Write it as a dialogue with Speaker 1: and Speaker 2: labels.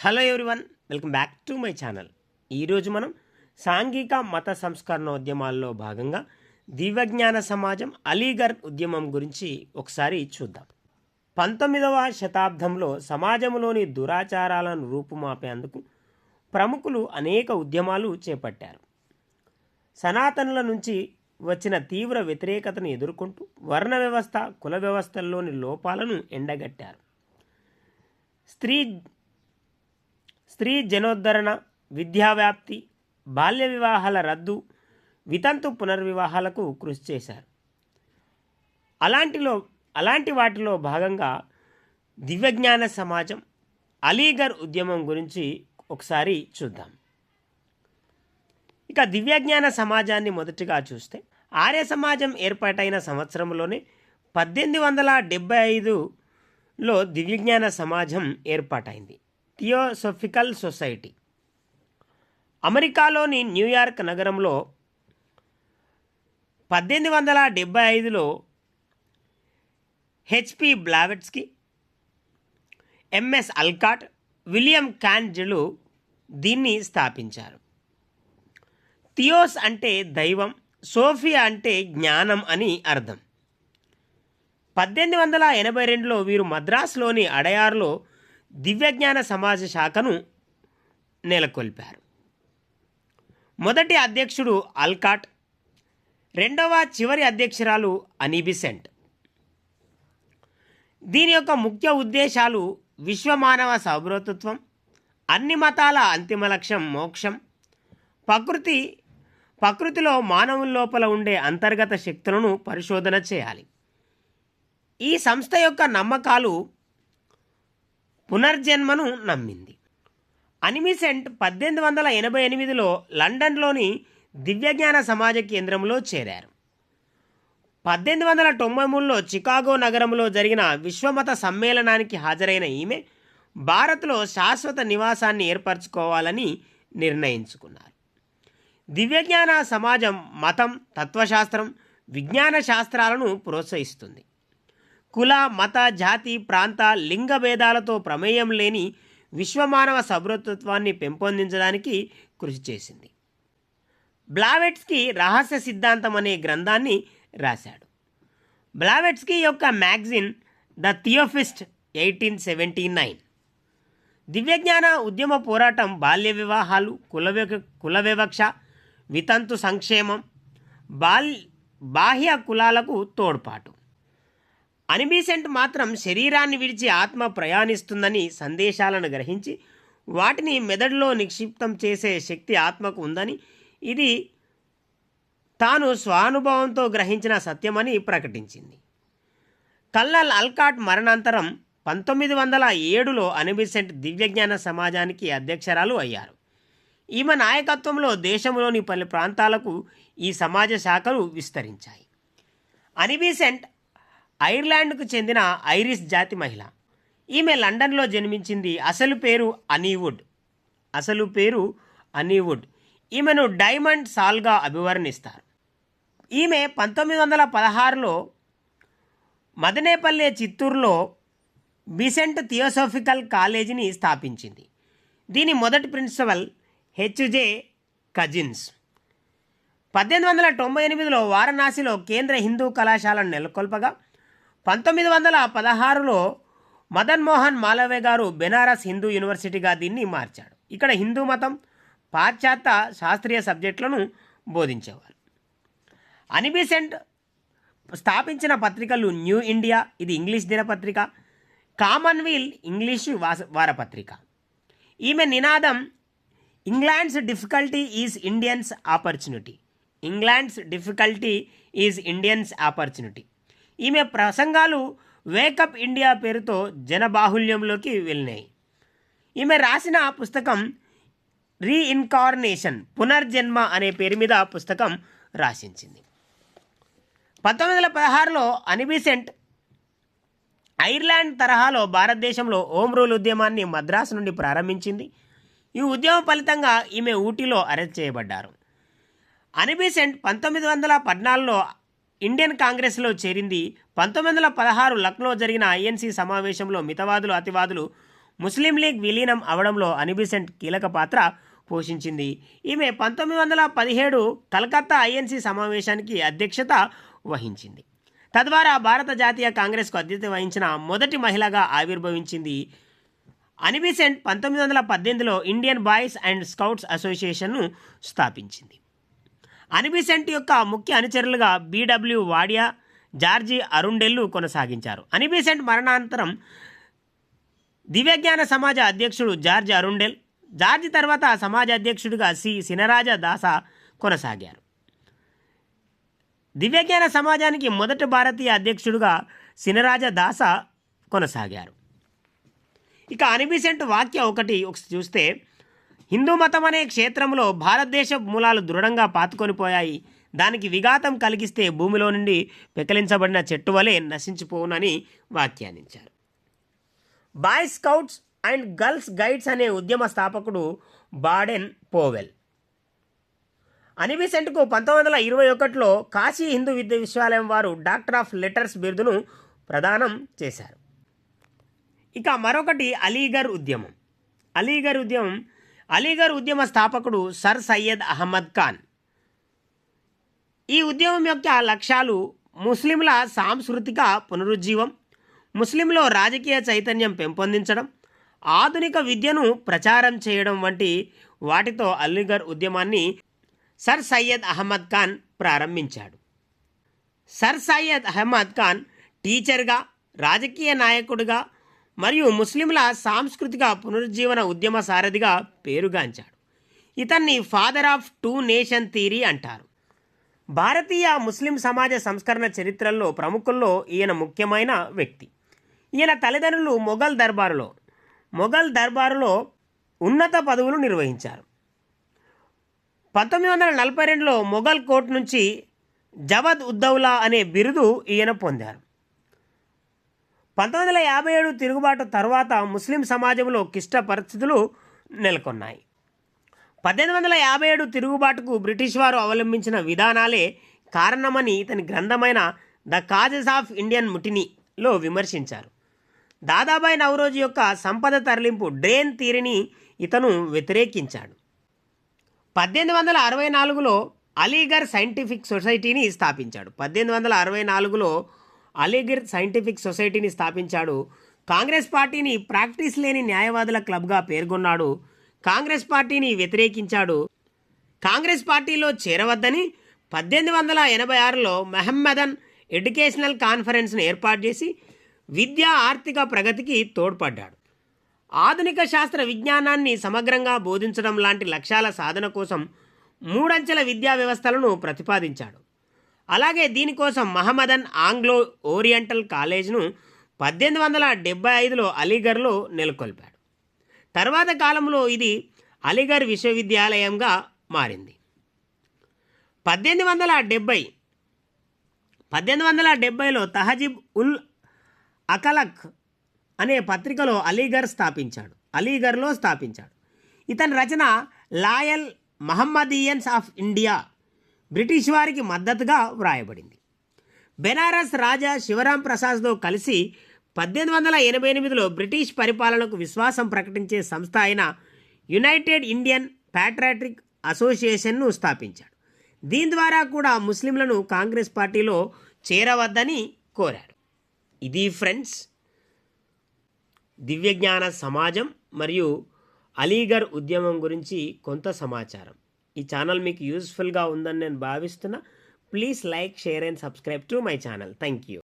Speaker 1: Hello everyone welcome back to my channel. ఈరోజు మనం సాంఘిక మత సంస్కరణ ఉద్యమాల్లో భాగంగా దివ్యజ్ఞాన సమాజం అలీగర్ ఉద్యమం గురించి ఒకసారి చూద్దాం. పంతొమ్మిదవ శతాబ్దంలో సమాజంలోని దురాచారాలను రూపుమాపేందుకు ప్రముఖులు అనేక ఉద్యమాలు చేపట్టారు. సనాతనుల నుంచి వచ్చిన తీవ్ర వ్యతిరేకతను ఎదుర్కొంటూ వర్ణ వ్యవస్థ కుల వ్యవస్థల్లోని లోపాలను ఎండగట్టారు. స్త్రీ స్త్రీ జనోద్ధరణ విద్యావ్యాప్తి బాల్య వివాహాల రద్దు వితంతు పునర్వివాహాలకు కృషి చేశారు. అలాంటిలో అలాంటి వాటిలో భాగంగా దివ్యజ్ఞాన సమాజం అలీగర్ ఉద్యమం గురించి ఒకసారి చూద్దాం. ఇక దివ్యజ్ఞాన సమాజాన్ని మొదటిగా చూస్తే ఆర్య సమాజం ఏర్పాటైన సంవత్సరంలోనే పద్దెనిమిది వందల డెబ్బై ఐదులో దివ్యజ్ఞాన సమాజం ఏర్పాటైంది. Theosophical society. అమెరికాలోని న్యూయార్క్ నగరంలో పద్దెనిమిది వందల డెబ్బై ఐదులో HP Blavatsky MS Olcott William క్యాన్జలు దీన్ని స్థాపించారు. థియోస్ అంటే దైవం సోఫియా అంటే జ్ఞానం అని అర్థం. పద్దెనిమిది వందల ఎనభై రెండులో వీరు మద్రాసులోని అడయార్లో దివ్యజ్ఞాన సమాజ శాఖను నెలకొల్పారు. మొదటి అధ్యక్షుడు అల్కాట్ రెండవ చివరి అధ్యక్షురాలు అనిబిసెంట్. దీని యొక్క ముఖ్య ఉద్దేశాలు విశ్వమానవ సౌభ్రతత్వం అన్ని మతాల అంతిమ లక్ష్యం మోక్షం ప్రకృతి ప్రకృతిలో మానవుల లోపల ఉండే అంతర్గత శక్తులను పరిశోధన చేయాలి. ఈ సంస్థ యొక్క నమ్మకాలు పునర్జన్మను నమ్మింది. అనిమిసెంట్ పద్దెనిమిది వందల ఎనభై ఎనిమిదిలో లండన్లోని దివ్యజ్ఞాన సమాజ కేంద్రంలో చేరారు. పద్దెనిమిది వందల తొంభై మూడులో చికాగో నగరంలో జరిగిన విశ్వమత సమ్మేళనానికి హాజరైన ఈమె భారత్లో శాశ్వత నివాసాన్ని ఏర్పరచుకోవాలని నిర్ణయించుకున్నారు. దివ్యజ్ఞాన సమాజం మతం తత్వశాస్త్రం విజ్ఞాన శాస్త్రాలను ప్రోత్సహిస్తుంది. కుల మత జాతి ప్రాంత లింగ భేదాలతో ప్రమేయం లేని విశ్వమానవ సభ్రతత్వాన్ని పెంపొందించడానికి కృషి చేసింది. బ్లావెట్స్కి రహస్య సిద్ధాంతం అనే గ్రంథాన్ని రాశాడు. బ్లావెట్స్కి యొక్క magazine the theosophist eighteen seventy nine. దివ్యజ్ఞాన ఉద్యమ పోరాటం బాల్య వివాహాలు కుల కుల వివక్ష వితంతు సంక్షేమం బాల్ బాహ్య కులాలకు తోడ్పాటు. అనిబీసెంట్ మాత్రం శరీరాన్ని విడిచి ఆత్మ ప్రయాణిస్తుందని సందేశాలను గ్రహించి వాటిని మెదడులో నిక్షిప్తం చేసే శక్తి ఆత్మకు ఉందని ఇది తాను స్వానుభవంతో గ్రహించిన సత్యమని ప్రకటించింది. కల్లల్ అల్కాట్ మరణాంతరం పంతొమ్మిది వందల ఏడులో అనిబిసెంట్ దివ్యజ్ఞాన సమాజానికి అధ్యక్షరాలు అయ్యారు. ఈమె నాయకత్వంలో దేశంలోని పలు ప్రాంతాలకు ఈ సమాజ శాఖలు విస్తరించాయి. అనిబిసెంట్ ఐర్లాండ్కు చెందిన ఐరిష్ జాతి మహిళ. ఈమె లండన్లో జన్మించింది. అసలు పేరు అనీవుడ్. అసలు పేరు అనీవుడ్. ఈమెను డైమండ్ సాల్గా అభివర్ణిస్తారు. ఈమె పంతొమ్మిది వందల పదహారులో మదనేపల్లె చిత్తూరులో బిసెంట్ థియోసోఫికల్ కాలేజీని స్థాపించింది. దీని మొదటి ప్రిన్సిపల్ హెచ్జే కజిన్స్. పద్దెనిమిది వందల తొంభై ఎనిమిదిలో వారణాసిలో కేంద్ర హిందూ కళాశాలను నెలకొల్పగా పంతొమ్మిది వందల పదహారులో మదన్ మోహన్ మాలవే గారు బెనారస్ హిందూ యూనివర్సిటీగా దీన్ని మార్చాడు. ఇక్కడ హిందూ మతం పాశ్చాత్య శాస్త్రీయ సబ్జెక్టులను బోధించేవారు. అనిబిసెంట్ స్థాపించిన పత్రికలు న్యూ ఇండియా ఇది ఇంగ్లీష్ దినపత్రిక కామన్వీల్ ఇంగ్లీషు వాస వారపత్రిక. ఈమె నినాదం England's difficulty is Indians opportunity. England's difficulty is Indians opportunity. ఈమె ప్రసంగాలు వేకప్ ఇండియా పేరుతో జనబాహుల్యంలోకి వెళ్ళినాయి. ఈమె రాసిన పుస్తకం రీఇన్కార్నేషన్ పునర్జన్మ అనే పేరు మీద పుస్తకం రాసించింది. పంతొమ్మిది వందల పదహారులో అనిబిసెంట్ ఐర్లాండ్ తరహాలో భారతదేశంలో హోమ్ రూల్ ఉద్యమాన్ని మద్రాసు నుండి ప్రారంభించింది. ఈ ఉద్యమం ఫలితంగా ఈమె ఊటీలో అరెస్ట్ చేయబడ్డారు. అనిబిసెంట్ పంతొమ్మిది వందల పద్నాలుగులో ఇండియన్ కాంగ్రెస్లో చేరింది. పంతొమ్మిది వందల పదహారు లక్నో జరిగిన ఐఎన్సీ సమావేశంలో మితవాదులు అతివాదులు ముస్లిం లీగ్ విలీనం అవడంలో అనిబిసెంట్ కీలక పాత్ర పోషించింది. ఈమె పంతొమ్మిది వందల పదిహేడు కలకత్తా ఐఎన్సీ సమావేశానికి అధ్యక్షత వహించింది. తద్వారా భారత జాతీయ కాంగ్రెస్కు అధ్యక్షత వహించిన మొదటి మహిళగా ఆవిర్భవించింది. అనిబిసెంట్ పంతొమ్మిది వందల పద్దెనిమిదిలో ఇండియన్ బాయ్స్ అండ్ స్కౌట్స్ అసోసియేషన్ను స్థాపించింది. అనిబిసెంట్ యొక్క ముఖ్య అనుచరులుగా బీడబ్ల్యూ వాడియా జార్జి అరుండెల్లు కొనసాగించారు. అనిబిసెంట్ మరణానంతరం దివ్యజ్ఞాన సమాజ అధ్యక్షుడు జార్జ్ అరుండెల్ జార్జ్ తర్వాత సమాజ అధ్యక్షుడిగా సి. సినరాజ దాస కొనసాగారు. దివ్యజ్ఞాన సమాజానికి మొదటి భారతీయ అధ్యక్షుడుగా సినరాజ దాస కొనసాగారు. ఇక అనిబిసెంట్ వాక్య ఒకటి ఒకటి చూస్తే హిందూ మతం అనే క్షేత్రంలో భారతదేశ మూలాలు దృఢంగా పాతుకొని పోయాయి. దానికి విఘాతం కలిగిస్తే భూమిలో నుండి పెకలించబడిన చెట్టు వలె నశించిపోవునని వ్యాఖ్యానించారు. Boy scouts and girls guides అనే ఉద్యమ స్థాపకుడు బాడెన్ పోవెల్. అనిబిసెంట్కు పంతొమ్మిది వందల ఇరవై ఒకటిలో కాశీ హిందూ విశ్వవిద్యాలయం వారు డాక్టర్ ఆఫ్ లెటర్స్ బిరుదును ప్రదానం చేశారు. ఇక మరొకటి అలీగర్ ఉద్యమం. అలీగర్ ఉద్యమం అలీగర్ ఉద్యమ స్థాపకుడు సర్ సయ్యద్ అహ్మద్ ఖాన్. ఈ ఉద్యమం యొక్క లక్ష్యాలు ముస్లింల సాంస్కృతిక పునరుజ్జీవం ముస్లింలో రాజకీయ చైతన్యం పెంపొందించడం ఆధునిక విద్యను ప్రచారం చేయడం వంటి వాటితో అలీగర్ ఉద్యమాన్ని సర్ సయ్యద్ అహ్మద్ ఖాన్ ప్రారంభించాడు. సర్ సయ్యద్ అహ్మద్ ఖాన్ టీచర్గా రాజకీయ నాయకుడిగా మరియు ముస్లింల సాంస్కృతిక పునరుజ్జీవన ఉద్యమ సారథిగా పేరుగాంచాడు. ఇతన్ని father of two nation theory అంటారు. భారతీయ ముస్లిం సమాజ సంస్కరణ చరిత్రల్లో ప్రముఖుల్లో ఈయన ముఖ్యమైన వ్యక్తి. ఈయన తల్లిదండ్రులు మొఘల్ దర్బారులో మొఘల్ దర్బారులో ఉన్నత పదవులు నిర్వహించారు. పంతొమ్మిది వందల నలభై రెండులో మొఘల్ కోర్టు నుంచి జవద్ ఉద్దౌలా అనే బిరుదు ఈయన పొందారు. పంతొమ్మిది వందల యాభై ఏడు తిరుగుబాటు తర్వాత ముస్లిం సమాజంలో క్లిష్ట పరిస్థితులు నెలకొన్నాయి. పద్దెనిమిది వందల యాభై ఏడు తిరుగుబాటుకు బ్రిటిష్ వారు అవలంబించిన విధానాలే కారణమని ఇతని గ్రంథమైన ద కాజెస్ ఆఫ్ ఇండియన్ ముటినీలో విమర్శించారు. దాదాబాయి నవరోజు యొక్క సంపద తరలింపు డ్రేన్ థీరీని ఇతను వ్యతిరేకించాడు. పద్దెనిమిది వందల అరవై నాలుగులో అలీగర్ సైంటిఫిక్ సొసైటీని స్థాపించాడు. పద్దెనిమిది వందల అరవై నాలుగులో అలీగర్ సైంటిఫిక్ సొసైటీని స్థాపించాడు. కాంగ్రెస్ పార్టీని ప్రాక్టీస్ లేని న్యాయవాదుల క్లబ్గా పేర్కొన్నాడు. కాంగ్రెస్ పార్టీని వ్యతిరేకించాడు. కాంగ్రెస్ పార్టీలో చేరవద్దని పద్దెనిమిది వందల ఎనభై ఆరులో మెహమ్మదన్ ఎడ్యుకేషనల్ కాన్ఫరెన్స్ను ఏర్పాటు చేసి విద్యా ఆర్థిక ప్రగతికి తోడ్పడ్డాడు. ఆధునిక శాస్త్ర విజ్ఞానాన్ని సమగ్రంగా బోధించడం లాంటి లక్ష్యాల సాధన కోసం మూడంచెల విద్యా వ్యవస్థలను ప్రతిపాదించాడు. అలాగే దీనికోసం మహమ్మదన్ ఆంగ్లో ఓరియంటల్ కాలేజ్ను పద్దెనిమిది వందల డెబ్బై ఐదులో అలీగర్లో నెలకొల్పాడు. తర్వాత కాలంలో ఇది అలీగర్ విశ్వవిద్యాలయంగా మారింది. పద్దెనిమిది వందల డెబ్బై పద్దెనిమిది వందల డెబ్బైలో తహజీబ్ ఉల్ అకలక్ అనే పత్రికలో అలీగర్ స్థాపించాడు. అలీగర్లో స్థాపించాడు. ఇతని రచన loyal Mohammedans of India British వారికి మద్దతుగా వ్రాయబడింది. బెనారస్ రాజా శివరాం ప్రసాద్తో కలిసి పద్దెనిమిది వందల ఎనభై ఎనిమిదిలో బ్రిటిష్ పరిపాలనకు విశ్వాసం ప్రకటించే సంస్థ అయిన యునైటెడ్ ఇండియన్ ప్యాట్రాటిక్ అసోసియేషన్ను స్థాపించాడు. దీని ద్వారా కూడా ముస్లింలను కాంగ్రెస్ పార్టీలో చేరవద్దని కోరాడు. ఇది ఫ్రెండ్స్ దివ్యజ్ఞాన సమాజం మరియు అలీగర్ ఉద్యమం గురించి కొంత సమాచారం. ఈ ఛానల్ మీకు యూస్ఫుల్గా ఉందని నేను భావిస్తున్నా. Please like share and subscribe to my channel. Thank you